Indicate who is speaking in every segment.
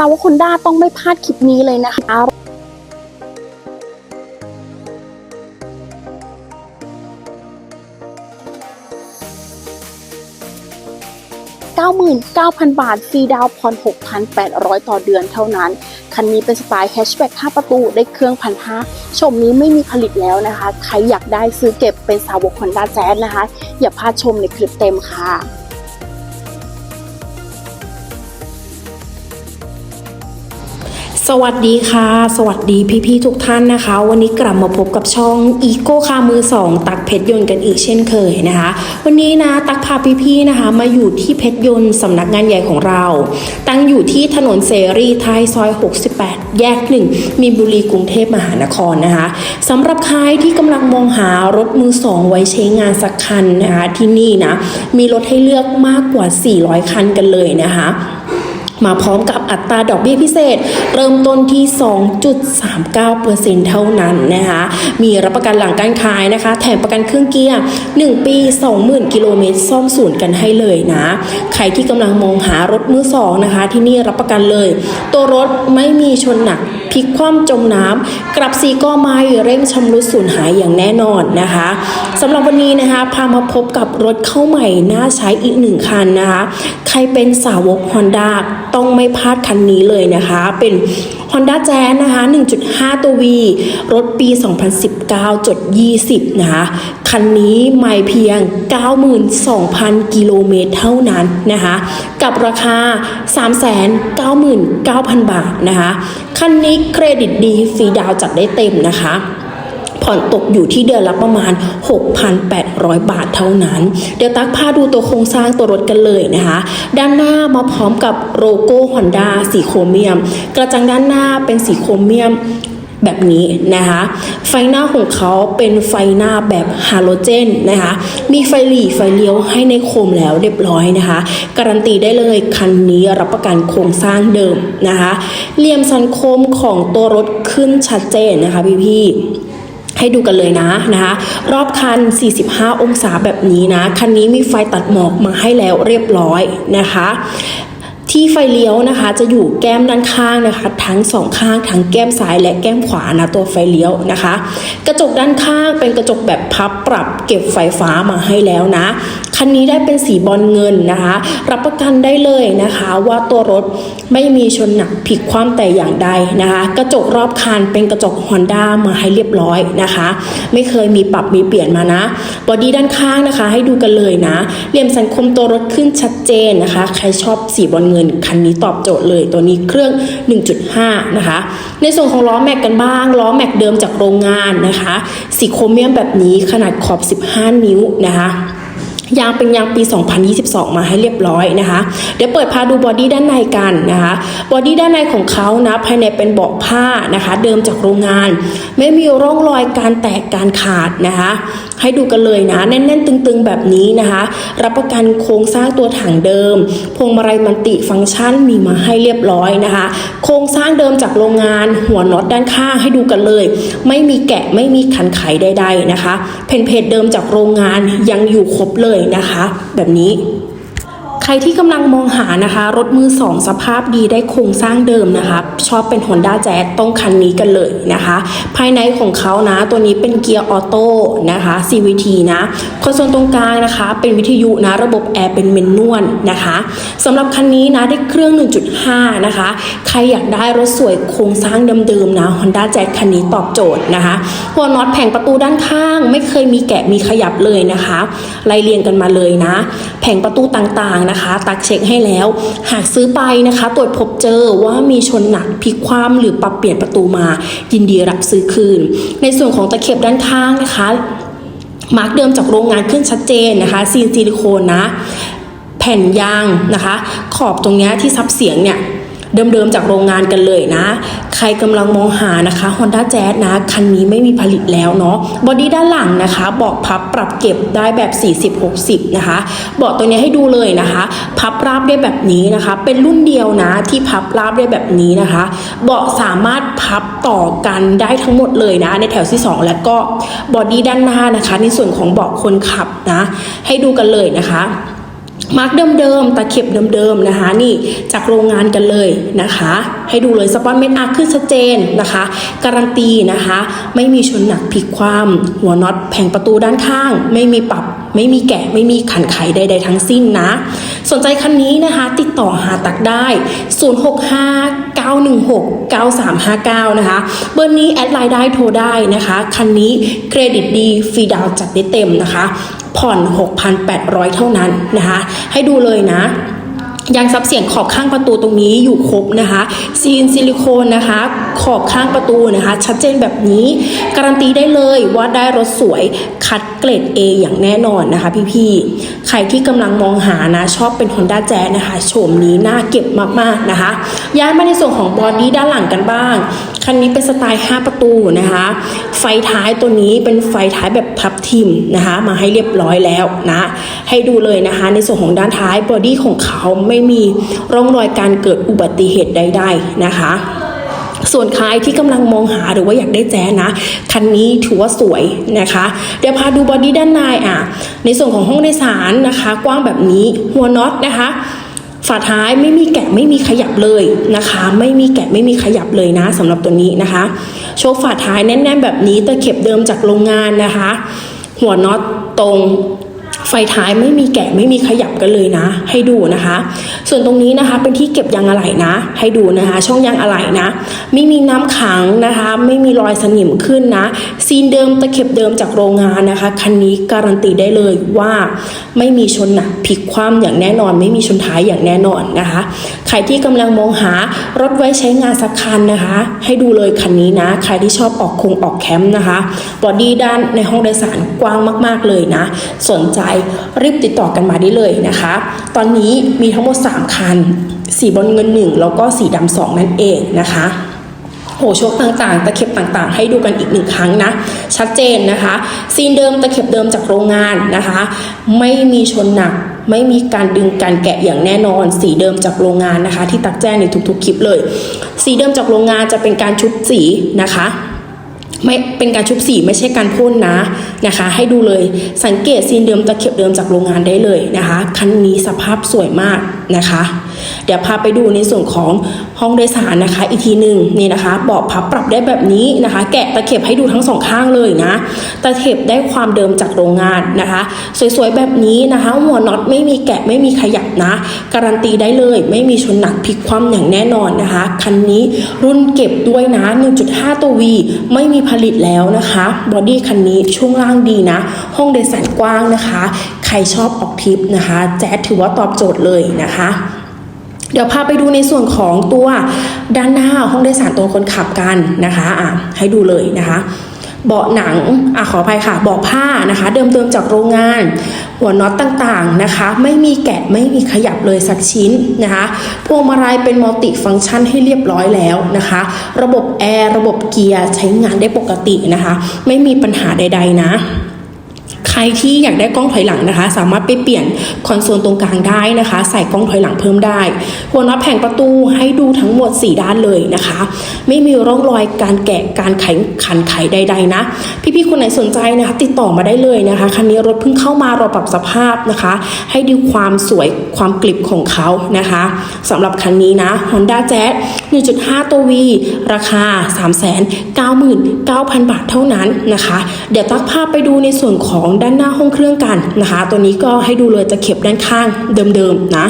Speaker 1: ซาวคอนด้าต้องไม่พลาดคลิปนี้เลยนะคะ99,000 บาทฟรีดาวน์ผ่อน6,800 ต่อเดือนเท่านั้น คันนี้เป็นสไตล์แฮชแบ็ก5ประตูได้เครื่องพันห้าชมนี้ไม่มีผลิตแล้วนะคะ ใครอยากได้ซื้อเก็บเป็นสาวกฮอนด้าแจ๊สนะคะ อย่าพลาดชมในคลิปเต็มค่ะ
Speaker 2: สวัสดีค่ะ สวัสดีพี่ๆทุกท่านนะคะ วันนี้กลับมาพบกับช่องอีโก้คามือสองตักเพชรยนต์กันอีกเช่นเคยนะคะ วันนี้นะตักพาพี่ๆนะคะ มาอยู่ที่เพชรยนต์สำนักงานใหญ่ของเรา ตั้งอยู่ที่ถนนเสรีไทยซอย 68 แยกหนึ่งมีบุรีกรุงเทพมหานครนะคะสำหรับใครที่กำลังมองหารถมือสองไว้ใช้งานสักคันนะคะที่นี่นะมีรถให้เลือกมากกว่า 400 คันกันเลยนะคะมาพร้อมกับ อัตราดอกเบี้ยพิเศษ เริ่มต้นที่ 2.39%เท่านั้นนะคะ มีรับประกันหลังการขายนะคะ แถมประกันเครื่องเกียร์ 1 ปี 20,000 กิโลเมตรซ่อมศูนย์กันให้เลยนะ ใครที่กำลังมองหารถมือสองนะคะ ที่นี่รับประกันเลย ตัวรถไม่มีชนหนักพลิกคว่ำจมน้ำกลับสีก็ไม่เร่งชำรุดสูญหายอย่างแน่นอนนะคะสำหรับวันนี้นะคะ พามาพบกับรถเข้าใหม่น่าใช้อีกหนึ่งคันนะคะ ใครเป็นสาวก Honda ต้องไม่พลาดคันนี้เลยนะคะ เป็น Honda Jazz นะคะ 1.5 ตัว V รถปี 2019จด20 นะคะ คันนี้ไม่เพียง 92,000 กิโลเมตรเท่านั้นนะคะ กับราคา 399,000 บาทนะคะ คันนี้เครดิตดีฟรีดาวจัดได้เต็มนะคะ ผ่อนตกอยู่ที่เดือนละประมาณ 6,800 บาทเท่านั้น เดี๋ยวตักพาดูตัวโครงสร้างตัวรถกันเลยนะคะ ด้านหน้ามาพร้อมกับโลโก้ Honda สีโครเมียม กระจังด้านหน้าเป็นสีโครเมียมแบบนี้นะคะ ไฟหน้าของเขาเป็นไฟหน้าแบบฮาโลเจนนะคะ มีไฟหลีไฟเลี้ยวให้ในโคมแล้วเรียบร้อยนะคะ การันตีได้เลยคันนี้รับประกันโครงสร้างเดิมนะคะเหลี่ยมสันโคมของตัวรถขึ้นชัดเจนนะคะพี่ๆ ให้ดูกันเลยนะนะคะรอบคัน 45 องศาแบบนี้นะ คันนี้มีไฟตัดหมอกมาให้แล้วเรียบร้อยนะคะที่ไฟเลี้ยวนะคะจะอยู่แก้มด้านข้างนะคะ ทั้งสองข้างทั้งแก้มซ้ายและแก้มขวานะตัวไฟเลี้ยวนะคะ กระจกด้านข้างเป็นกระจกแบบพับปรับเก็บไฟฟ้ามาให้แล้วนะ คันนี้ได้เป็นสีบอลเงินนะคะ รับประกันได้เลยนะคะว่าตัวรถไม่มีชนหนักผิดความแต่อย่างใดนะคะ กระจกรอบคันเป็นกระจก Honda มาให้เรียบร้อยนะคะ ไม่เคยมีปรับมีเปลี่ยนมานะบอดี้ด้านข้างนะคะ ให้ดูกันเลยนะเหลี่ยมสันคมตัวรถขึ้นชัดเจนนะคะ ใครชอบสีบอลเงินคันนี้ตอบโจทย์เลย ตัวนี้เครื่อง 1.5นะคะ ในส่วนของล้อแม็กกันบ้าง ล้อแม็กเดิมจากโรงงานนะคะสีโครเมียมแบบนี้ขนาดขอบ 15 นิ้วนะคะ ยางเป็นยางปี 2022 มาให้เรียบร้อยนะคะ เดี๋ยวเปิดพาดูบอดี้ด้านในกันนะคะ บอดี้ด้านในของเขานะภายในเป็นเบาะผ้านะคะ เดิมจากโรงงาน ไม่มีร่องรอยการแตกการขาดนะคะ ให้ดูกันเลยนะแน่น ๆ ตึงๆ แบบนี้นะคะ รับประกันโครงสร้างตัวถังเดิม พวงมาลัยมันติฟังก์ชันมีมาให้เรียบร้อยนะคะ โครงสร้างเดิมจากโรงงาน หัวน็อตด้านข้างให้ดูกันเลย ไม่มีแกะไม่มีขันไขใด ๆนะคะ เพนเพจเดิมจากโรงงานยังอยู่ครบเลยนะคะ แบบนี้ รที่กำลังมองหานะคะ รถมือสองสภาพดีได้โครงสร้างเดิมนะคะ ชอบเป็น Honda Jazz ต้องคันนี้กันเลยนะคะ ภายในของเขานะ ตัวนี้เป็นเกียร์ออโต้นะคะ CVT นะคอนโซลตรงกลางนะคะ เป็นวิทยุนะ ระบบแอร์เป็นเมนนวลนะคะสำหรับคันนี้นะได้เครื่อง 1.5 นะคะ ใครอยากได้รถสวยโครงสร้างเดิมๆนะ Honda Jazz คันนี้ตอบโจทย์นะคะ หัวน็อตแผงประตูด้านข้าง ไม่เคยมีแกะมีขยับเลยนะคะไล่เรียงกันมาเลยนะ แผงประตูต่างๆนะคะตักเช็คให้แล้ว หากซื้อไปนะคะ ตรวจพบเจอว่ามีชนหนักพลิกคว่ำหรือปรับเปลี่ยนประตูมา ยินดีรับซื้อคืน ในส่วนของตะเข็บด้านข้างนะคะมาร์กเดิมจากโรงงานขึ้นชัดเจนนะคะซีนซิลิโคนนะ แผ่นยางนะคะ ขอบตรงนี้ที่ซับเสียงเนี่ย เดิมๆจากโรงงานกันเลยนะ ใครกำลังมองหานะคะ Honda Jazz นะ คันนี้ไม่มีผลิตแล้วเนาะบอดี้ด้านหลังนะคะเบาะพับปรับเก็บได้แบบ 40-60 นะคะเบาะตัวนี้ให้ดูเลยนะคะ พับราบได้แบบนี้นะคะ เป็นรุ่นเดียวนะที่พับราบได้แบบนี้นะคะเบาะสามารถพับต่อกันได้ทั้งหมดเลยนะ ในแถวที่ 2 แล้วก็บอดี้ด้านหน้านะคะ ในส่วนของเบาะคนขับนะ ให้ดูกันเลยนะคะ มาร์กเดิมๆตะเข็บเดิมๆนะคะ นี่จากโรงงานกันเลยนะคะ ให้ดูเลยสปอนเมนอาร์ขึ้นชัดเจนนะคะ การันตีนะคะ ไม่มีชนหนักพลิกความหัวน็อตแผงประตูด้านข้าง ไม่มีปรับไม่มีแกะไม่มีขันไขใด ๆ ทั้งสิ้นนะ สนใจคันนี้นะคะ ติดต่อหาตักได้ 065 916 9359 นะคะ เบอร์นี้แอดไลน์ได้โทรได้นะคะ คันนี้เครดิตดีฟรีดาวจัดได้เต็มนะคะ ผ่อน 6,800 เท่านั้นนะคะ ให้ดูเลยนะยางซับเสียงขอบข้างประตูตรงนี้อยู่ครบนะคะซีนซิลิโคนนะคะ ขอบข้างประตูนะคะ ชัดเจนแบบนี้ การันตีได้เลยว่าได้รถสวยคัดเกรด A อย่างแน่นอนนะคะพี่ๆ ใครที่กำลังมองหานะ ชอบเป็น Honda Jazz นะคะ โฉมนี้น่าเก็บมากๆนะคะ ย้ายมาในส่วนของบอดี้ด้านหลังกันบ้าง คันนี้เป็นสไตล์ 5 ประตูนะคะ ไฟท้ายตัวนี้เป็นไฟท้ายแบบทับทิมนะคะ มาให้เรียบร้อยแล้วนะ ให้ดูเลยนะคะ ในส่วนของด้านท้ายบอดี้ของเขาไม่มีร่องรอยการเกิดอุบัติเหตุใด ๆ นะคะส่วนใครที่กำลังมองหาหรือว่าอยากได้แจ๊นะ คันนี้ถือว่าสวยนะคะ เดี๋ยวพาดูบอดี้ด้านในอะ ในส่วนของห้องโดยสารนะคะ กว้างแบบนี้หัวน็อตนะคะ ฝาท้ายไม่มีแกะไม่มีขยับเลยนะคะ ไม่มีแกะไม่มีขยับเลยนะสำหรับตัวนี้นะคะ โชว์ฝาท้ายแน่น ๆ แบบนี้ตะเข็บเดิมจากโรงงานนะคะ หัวน็อตตรง ไฟท้ายไม่มีแกะไม่มีขยับกันเลยนะ ให้ดูนะคะ ส่วนตรงนี้นะคะเป็นที่เก็บยางอะไหล่นะ ให้ดูนะคะ ช่องยางอะไหล่นะ ไม่มีน้ำขังนะคะ ไม่มีรอยสนิมขึ้นนะ ซีนเดิมตะเข็บเดิมจากโรงงานนะคะคันนี้การันตีได้เลยว่าไม่มีชนหนักพลิกคว่ำอย่างแน่นอน ไม่มีชนท้ายอย่างแน่นอนนะคะใครที่กำลังมองหารถไว้ใช้งานสักคันนะคะ ให้ดูเลยคันนี้นะ ใครที่ชอบออกคงออกแคมป์นะคะบอดี้ด้านในห้องโดยสารกว้างมาก ๆเลยนะ สนใจรีบติดต่อกันมาได้เลยนะคะ ตอนนี้มีทั้งหมด 3 คัน สีบอลเงิน 1 แล้วก็สีดำสองนั่นเองนะคะโหโชคต่างๆ ตะเข็บต่างๆ ให้ดูกันอีกหนึ่งครั้งนะ ชัดเจนนะคะ ซีนเดิมตะเข็บเดิมจากโรงงานนะคะ ไม่มีชนหนัก ไม่มีการดึงการแกะอย่างแน่นอน สีเดิมจากโรงงานนะคะ ที่ตักแจ้งในทุกๆคลิปเลย สีเดิมจากโรงงานจะเป็นการชุบสีนะคะ ไม่เป็นการชุบสีไม่ใช่การพ่นนะนะคะ ให้ดูเลยสังเกตซีนเดิมตะเข็บเดิมจากโรงงานได้เลยนะคะ คันนี้สภาพสวยมากนะคะ เดี๋ยวพาไปดูในส่วนของห้องโดยสารนะคะ อีกทีหนึ่งนี่นะคะเบาะพับปรับได้แบบนี้นะคะ แกะตะเข็บให้ดูทั้งสองข้างเลยนะตะเข็บได้ความเดิมจากโรงงานนะคะ สวยๆแบบนี้นะคะหัวน็อตไม่มีแกะไม่มีขยับนะ การันตีได้เลย ไม่มีชนหนักพลิกคว่ำอย่างแน่นอนนะคะ คันนี้รุ่นเก็บด้วยนะ 1.5 ตัว V ไม่มีผลิตแล้วนะคะบอดี้คันนี้ช่วงล่างดีนะ ห้องโดยสารกว้างนะคะ ใครชอบออกทริปนะคะ แจ๊ดถือว่าตอบโจทย์เลยนะคะเดี๋ยวพาไปดูในส่วนของตัวด้านหน้าห้องโดยสารตัวคนขับกันนะคะอะให้ดูเลยนะคะ เบาะหนังอะขออภัยค่ะเบาะผ้านะคะ เดิมๆจากโรงงาน หัวน็อตต่างๆนะคะ ไม่มีแกะไม่มีขยับเลยสักชิ้นนะคะพวงมาลัยเป็นมัลติฟังก์ชันให้เรียบร้อยแล้วนะคะ ระบบแอร์ระบบเกียร์ใช้งานได้ปกตินะคะ ไม่มีปัญหาใด ๆ นะ ใครที่อยากได้กล้องถอยหลังนะคะ สามารถไปเปลี่ยนคอนโซลตรงกลางได้นะคะ ใส่กล้องถอยหลังเพิ่มได้หัวน็อตแผงประตูให้ดูทั้งหมด 4 ด้านเลยนะคะ ไม่มีร่องรอยการแกะการไขขันไขใด ๆ นะ พี่ๆคนไหนสนใจนะคะ ติดต่อมาได้เลยนะคะคันนี้รถเพิ่งเข้ามารอปรับสภาพนะคะ ให้ดูความสวยความกลิบของเขานะคะสำหรับคันนี้นะ Honda Jazz 1.5 ตัว V ราคา 399,000 บาทเท่านั้นนะคะ เดี๋ยวตักภาพไปดูในส่วนของด้านหน้าห้องเครื่องกันนะคะ ตัวนี้ก็ให้ดูเลยจะเข็บด้านข้างเดิมๆนะ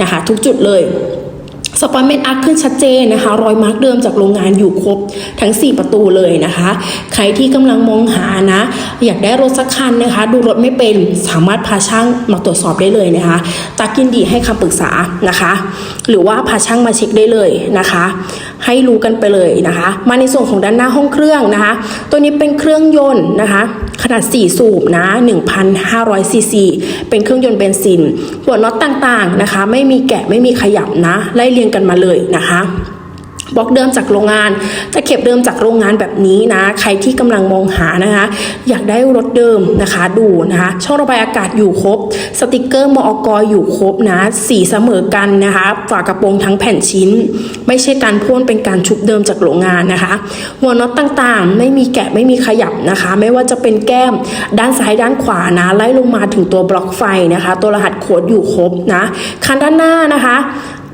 Speaker 2: นะคะ ทุกจุดเลยสปอยเมนอาร์ขึ้นชัดเจนนะคะ รอยมาร์กเดิมจากโรงงานอยู่ครบทั้ง 4 ประตูเลยนะคะ ใครที่กำลังมองหานะ อยากได้รถสักคันนะคะ ดูรถไม่เป็นสามารถพาช่างมาตรวจสอบได้เลยนะคะตักยินดีให้คำปรึกษานะคะ หรือว่าพาช่างมาเช็คได้เลยนะคะ ให้รู้กันไปเลยนะคะ มาในส่วนของด้านหน้าห้องเครื่องนะคะ ตัวนี้เป็นเครื่องยนต์นะคะ ขนาด 4 สูบนะ1,500ซีซีเป็นเครื่องยนต์เบนซิน หัวน็อตต่างๆนะคะ ไม่มีแกะไม่มีขยับนะไล่เรียงกันมาเลยนะคะ บล็อกเดิมจากโรงงานจะเก็บเดิมจากโรงงานแบบนี้นะ ใครที่กำลังมองหานะคะ อยากได้รถเดิมนะคะดูนะคะ ช่องระบายอากาศอยู่ครบ สติกเกอร์มอกอยู่ครบนะ สีเสมอกันนะคะ ฝากระโปรงทั้งแผ่นชิ้น ไม่ใช่การพ่นเป็นการชุบเดิมจากโรงงานนะคะ หัวน็อตต่างๆ ไม่มีแกะไม่มีขยับนะคะ ไม่ว่าจะเป็นแก้มด้านซ้ายด้านขวานะ ไล่ลงมาถึงตัวบล็อกไฟนะคะ ตัวรหัสโค้ดอยู่ครบนะคันด้านหน้านะคะ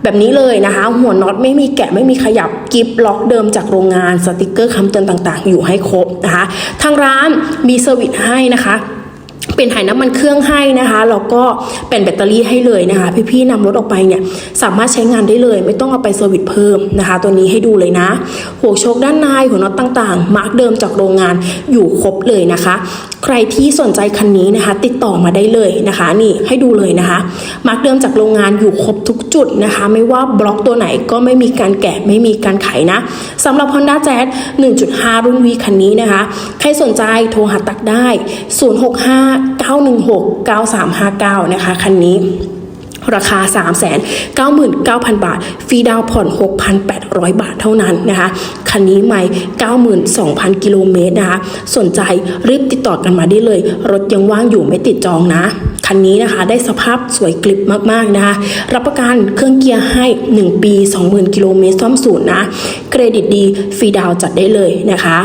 Speaker 2: แบบนี้เลยนะคะ หัวน็อตไม่มีแกะไม่มีขยับกิฟล็อกเดิมจากโรงงานสติกเกอร์คำเตือนต่างๆ อยู่ให้ครบนะคะ ทางร้านมีเซอร์วิสให้นะคะ เป็นถ่ายน้ำมันเครื่องให้นะคะแล้วก็เป็นแบตเตอรี่ให้เลยนะคะ พี่ๆนำรถออกไปเนี่ยสามารถใช้งานได้เลย ไม่ต้องเอาไปเซอร์วิสเพิ่มนะคะ ตัวนี้ให้ดูเลยนะหัวโชคด้านในหัวน็อตต่างๆ มาร์กเดิมจากโรงงานอยู่ครบเลยนะคะ ใครที่สนใจคันนี้นะคะ ติดต่อมาได้เลยนะคะ นี่ให้ดูเลยนะคะ มาร์กเดิมจากโรงงานอยู่ครบทุกจุดนะคะ ไม่ว่าบล็อกตัวไหนก็ไม่มีการแกะไม่มีการไขนะสำหรับ Honda Jazz 1.5 รุ่น V คันนี้นะคะ ใครสนใจโทรหาตักได้ 065 916 9359 นะคะ คันนี้ราคา 399,000 บาท ฟรีดาวผ่อน 6,800 บาทเท่านั้นนะคะ คันนี้ไม่ 92,000 กิโลเมตรนะคะ สนใจรีบติดต่อกันมาได้เลย รถยังว่างอยู่ไม่ติดจองนะ คันนี้นะคะได้สภาพสวยกลิบมาก ๆ นะคะ รับประกันเครื่องเกียร์ให้ 1 ปี 20,000 กิโลเมตรซ่อมศูนย์นะ เครดิตดี ฟรีดาวจัดได้เลยนะคะ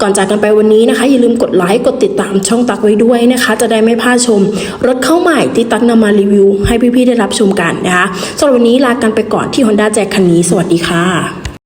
Speaker 2: ก่อนจากกันไปวันนี้นะคะ อย่าลืมกดไลค์กดติดตามช่องตักไว้ด้วยนะคะ จะได้ไม่พลาดชม รถเข้าใหม่ที่ตักนำมารีวิว ให้พี่ๆได้รับชมกันนะคะสำหรับวันนี้ลากันไปก่อนที่ Honda แจกคันนี้ สวัสดีค่ะ